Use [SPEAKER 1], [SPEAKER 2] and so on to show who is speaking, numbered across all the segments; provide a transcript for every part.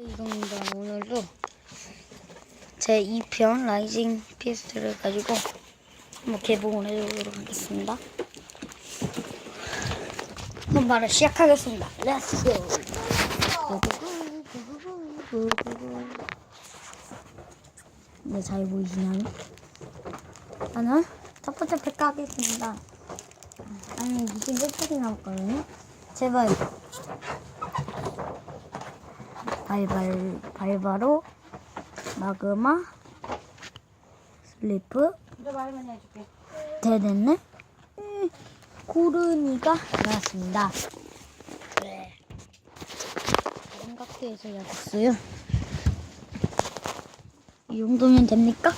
[SPEAKER 1] 이동입니다. 오늘도 제 2편 라이징 피스트를 가지고 한번 개봉을 해보도록 하겠습니다. 그럼 바로 시작하겠습니다. 렛츠 고! 네, 잘 보이시나요? 저는 첫 번째 팩 하겠습니다. 아니, 무슨 팩이 나올까요? 제발. 발발 발바로 마그마 슬리프. 대됐네 음, 고르니가 나왔습니다. 네. 삼각대에서 yaz었어요. 이 정도면 됩니까?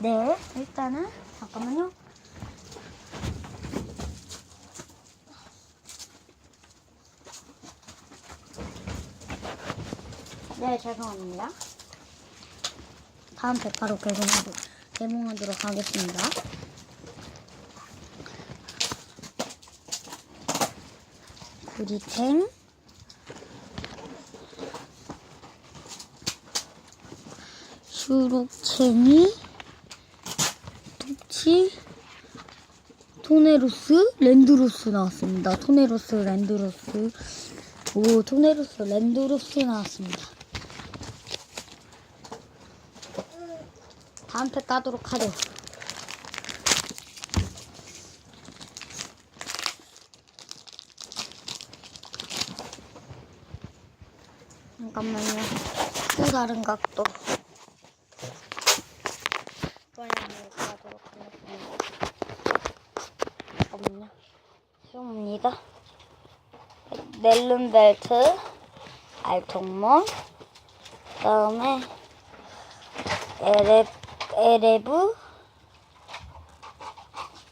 [SPEAKER 1] 네, 일단은 잠깐만요. 네, 죄송합니다. 다음 팩 바로 개봉하도, 개봉하도록 하겠습니다. 구리탱 슈룩챙이 톡치 토네로스 랜드로스 나왔습니다. 토네로스 랜드로스 오 토네로스 랜드로스 나왔습니다. 다음 팩 까도록 하죠. 잠깐만요. 또 다른 각도. 이번에는 가도록 하겠습니다. 잠깐만요. 시험입니다. 넬름벨트, 알통몬, 그 다음에 에레, 에레브,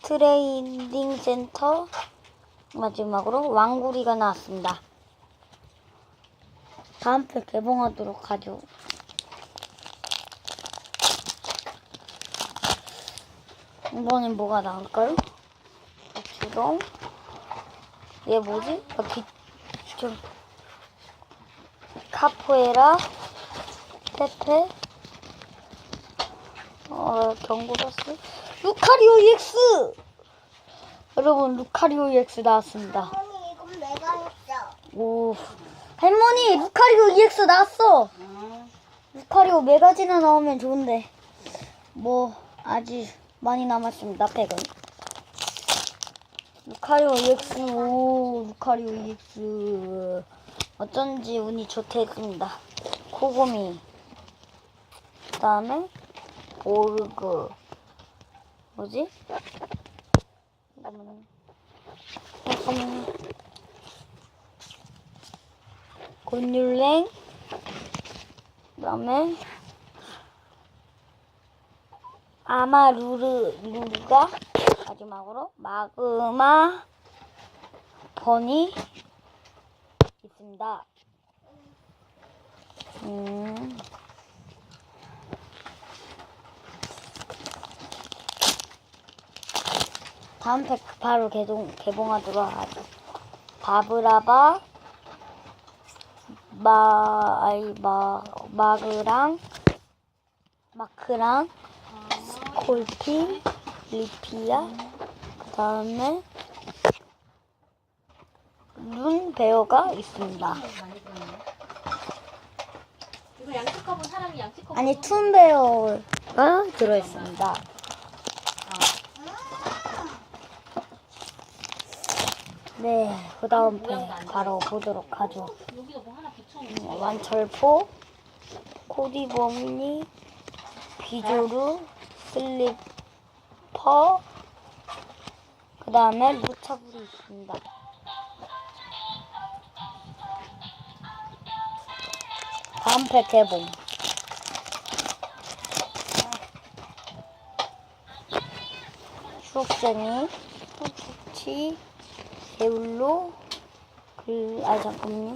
[SPEAKER 1] 트레이닝 센터, 마지막으로 왕구리가 나왔습니다. 다음 편 개봉하도록 하죠. 이번엔 뭐가 나올까요? 주동. 얘 뭐지? 아, 기, 좀. 카포에라. 페페. 어, 경고라스. 루카리오 EX! 여러분, 루카리오 EX 나왔습니다.
[SPEAKER 2] 할머니 이건 내가 했어.
[SPEAKER 1] 오. 할머니, 루카리오 EX 나왔어! 루카리오 메가지나 나오면 좋은데. 뭐, 아직 많이 남았습니다, 팩은. 루카리오 EX, 오, 루카리오 EX. 어쩐지 운이 좋겠습니다. 코고미. 그 다음에, 오르그. 뭐지? 잠깐만요. 잠깐만요. 곤율랭. 그 다음에, 아마 루르, 루르가 마지막으로 마그마 번이 있습니다. 음. 다음 팩 바로 개봉, 개봉하도록 하죠. 바브라바, 마, 아이, 마, 마그랑, 마크랑, 스콜피, 리피아, 그 다음에, 룬 베어가 있습니다.
[SPEAKER 3] 이거 양치컵은 사람이 양치컵.
[SPEAKER 1] 아니, 툰 베어가 들어있습니다. 네, 그 다음 팩 바로 보도록 하죠. 음, 완철포, 코디범니, 비조루, 슬리퍼, 그 다음에 무차불이 있습니다. 다음 팩 개봉. 추억쟁이, 후추치, 배울로, 그, 아, 잠깐만요.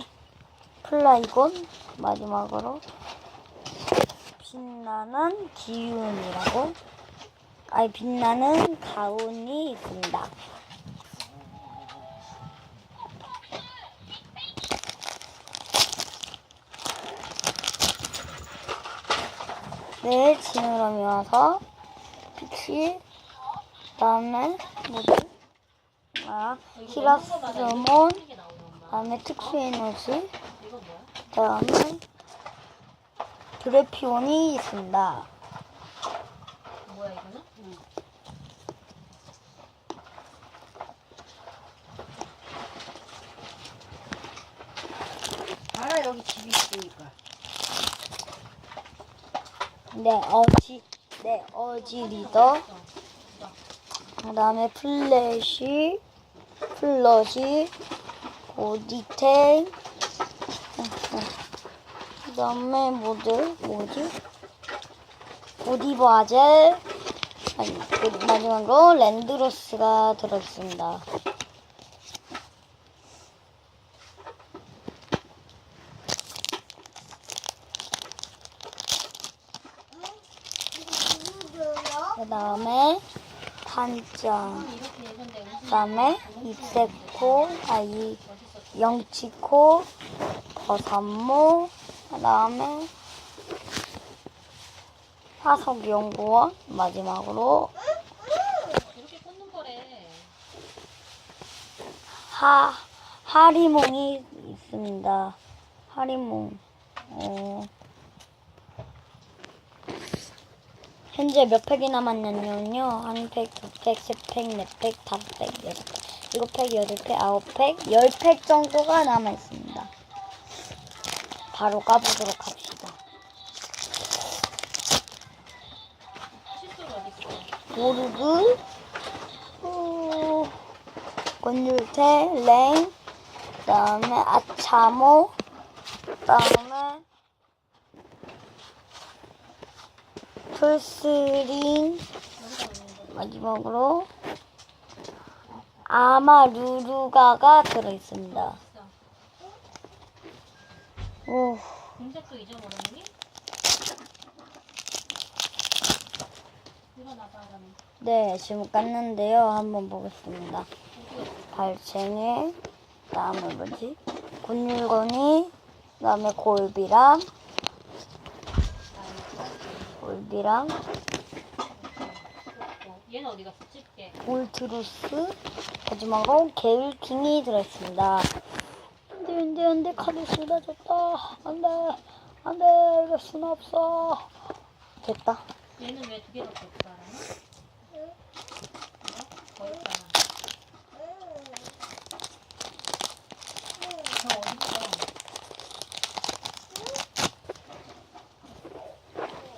[SPEAKER 1] 플라이곤 마지막으로 빛나는 기운이라고 아니 빛나는 가운이 있습니다. 네, 지느러미 와서 빛이 그다음에 뭐지? 아, 히라스몬
[SPEAKER 3] 이게 나오네 엄마.
[SPEAKER 1] 그다음에 특수 에너지
[SPEAKER 3] 이거 뭐야?
[SPEAKER 1] 그다음에 드레피온이 있습니다.
[SPEAKER 3] 뭐야 이거는? 응.
[SPEAKER 4] 알아 여기 집이 있으니까.
[SPEAKER 1] 네, 어지, 네, 어지 리더. 그다음에 플래시, 플러시, 오디테인. 그다음에 뭐들 뭐지? 오디버 아젤. 아니, 그 마지막으로 랜드로스가 들어있습니다.
[SPEAKER 2] 누구요?
[SPEAKER 1] 그다음에
[SPEAKER 3] 음식
[SPEAKER 1] 그다음에 입세코, 아이 영치코, 버삼모, 그다음에 화석연구원 마지막으로. 하 하리몽이 있습니다. 하리몽. 어, 현재 몇 팩이 남았냐면요. 한 팩, 두 팩, 세 팩, 네 팩, 다섯 팩, 여섯 팩, 일곱 팩, 여덟 팩, 아홉 팩, 열 팩 정도가 남아 있습니다. 바로 까보도록 합시다. 모르그, 어, 권율태, 랭, 그 다음에 아차모, 그 다음에 풀스린, 마지막으로 아마 루루가가 들어있습니다. 오,
[SPEAKER 3] 공작도 잊어버렸니?
[SPEAKER 1] 네, 지금 깠는데요. 한번 보겠습니다. 발챙이, 그다음에 뭐지? 곤율건이, 그 다음에 골비랑, 골비랑,
[SPEAKER 3] 어, 얘는 어디 갔어? 집게.
[SPEAKER 1] 울트루스, 마지막으로 게을킹이 들어있습니다. 안돼, 안돼, 안돼, 카드 쏟아졌다. 안돼, 안돼, 이럴 순 없어. 됐다.
[SPEAKER 3] 얘는 왜 두 개밖에 없어? 알아요? 이거? 어렵잖아.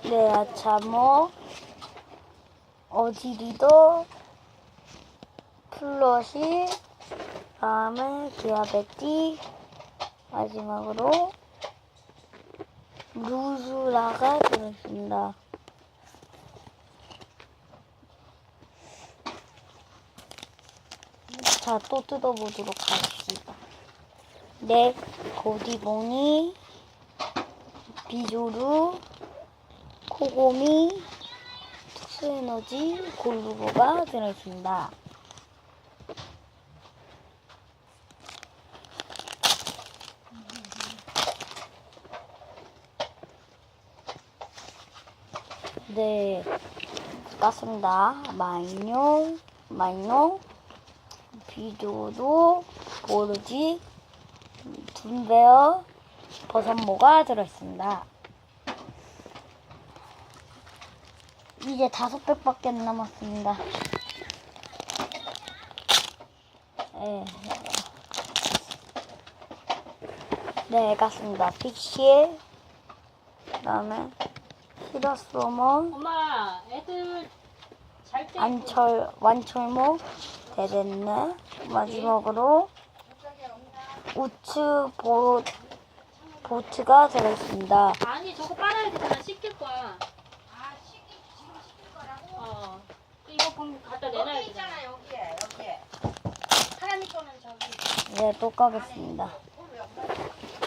[SPEAKER 3] 저 어딨어?
[SPEAKER 1] 네, 아차모, 어지리도, 플러시, 다음에 디아베티, 마지막으로 루즈라가 들어있습니다. 자, 또 뜯어보도록 하겠습니다. 네, 고디봉이, 비조루, 코고미, 특수에너지, 골루고가 들어있습니다. 네, 깠습니다. 마이뇽, 마이뇽, 비조도, 보르지, 둔베어, 버섯모가 들어있습니다. 이제 다섯 팩밖에 안 남았습니다. 네. 네, 깠습니다. 픽실, 그 다음에 히라스오몬,
[SPEAKER 3] 엄마, 애들 잘때
[SPEAKER 1] 안철, 완철목, 대됐네. 마지막으로 우츠 보, 보트가 들어있습니다.
[SPEAKER 3] 아니 저거 빨아야 되잖아. 씻길 거야. 아, 씻기 지금 씻길 거라고? 어. 갖다 내놔야 되잖아.
[SPEAKER 4] 여기에 여기에. 하나님 거는 저기.
[SPEAKER 1] 네, 또 까겠습니다.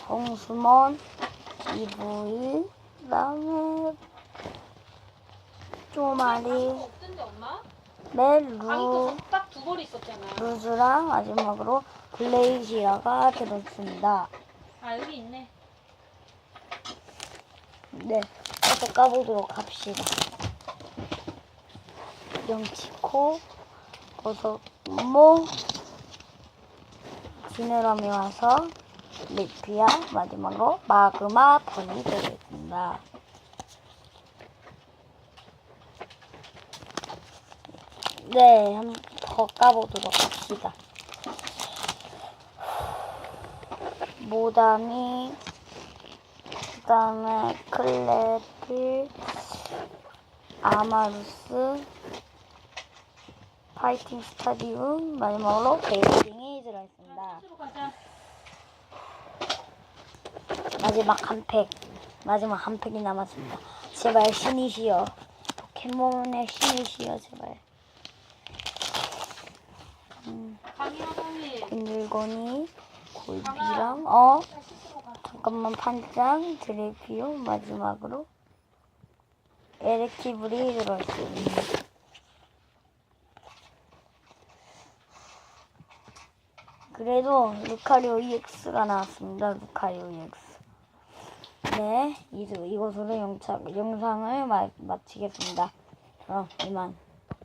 [SPEAKER 1] 홍수몬, 이브일, 그 다음에 쪼마리,
[SPEAKER 3] 없던데 엄마?
[SPEAKER 1] 멜루,
[SPEAKER 3] 방이 딱두 벌 있었잖아.
[SPEAKER 1] 루즈랑 마지막으로 블레이시아가 들어있습니다.
[SPEAKER 3] 아 여기 있네.
[SPEAKER 1] 네, 이것도 까보도록 합시다. 영치코, 버섯모, 지느러미 와서 리피아, 마지막으로 마그마 펀이 되겠습니다. 네, 한 번 더 까보도록 합시다. 모다미, 그 다음에 클레필, 아마루스, 파이팅 스타디움, 마지막으로 베이징이 들어있습니다. 마지막 한 팩, 마지막 한 팩이 남았습니다. 제발 신이시여, 포켓몬의 신이시여, 제발.
[SPEAKER 3] 강의하다니.
[SPEAKER 1] 인들고니, 골비랑, 어? 잠깐만, 판장, 드레피오, 마지막으로 에렉티블이 들어있습니다. 그래도 루카리오 EX가 나왔습니다. 루카리오 EX. 네, 이, 이것으로 영차, 영상을 마, 마치겠습니다. 그럼 이만.